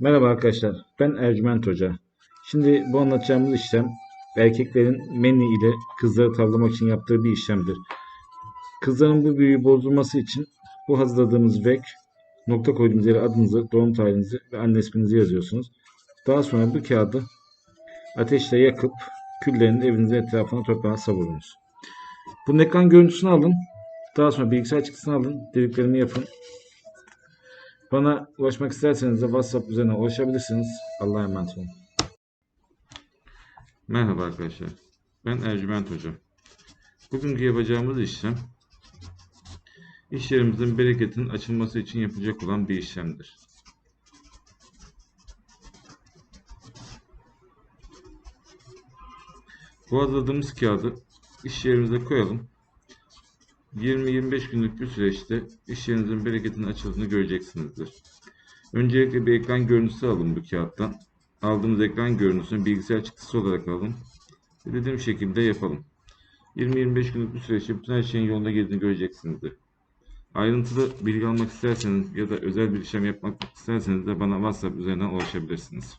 Merhaba arkadaşlar, ben Ercüment Hoca. Şimdi bu anlatacağımız işlem erkeklerin meni ile kızları tavlamak için yaptığı bir işlemdir. Kızların bu büyüyü bozdurması için bu hazırladığımız vek, nokta koyduğumuz yere adınızı, doğum tarihinizi ve anne isminizi yazıyorsunuz. Daha sonra bu kağıdı ateşle yakıp küllerini evinizin etrafına toprağa savurunuz. Bunun ekran görüntüsünü alın. Daha sonra bilgisayar çıktısını alın. Dediklerimi yapın. Bana ulaşmak isterseniz de WhatsApp üzerinden ulaşabilirsiniz. Allah'a emanet olun. Merhaba arkadaşlar. Ben Ercüment Hoca. Bugünkü yapacağımız işlem iş yerimizin bereketin açılması için yapılacak olan bir işlemdir. Bu hazırladığımız kağıdı iş yerimize koyalım. 20-25 günlük bir süreçte iş yerinizin bereketin açıldığını göreceksinizdir. Öncelikle bir ekran görüntüsü alın bu kağıttan. Aldığımız ekran görüntüsünü bilgisayar çıktısı olarak alın. Dediğim şekilde yapalım. 20-25 günlük bir süreçte bütün her şeyin yoluna girdiğini göreceksinizdir. Ayrıntılı bilgi almak isterseniz ya da özel bir işlem yapmak isterseniz de bana WhatsApp üzerinden ulaşabilirsiniz.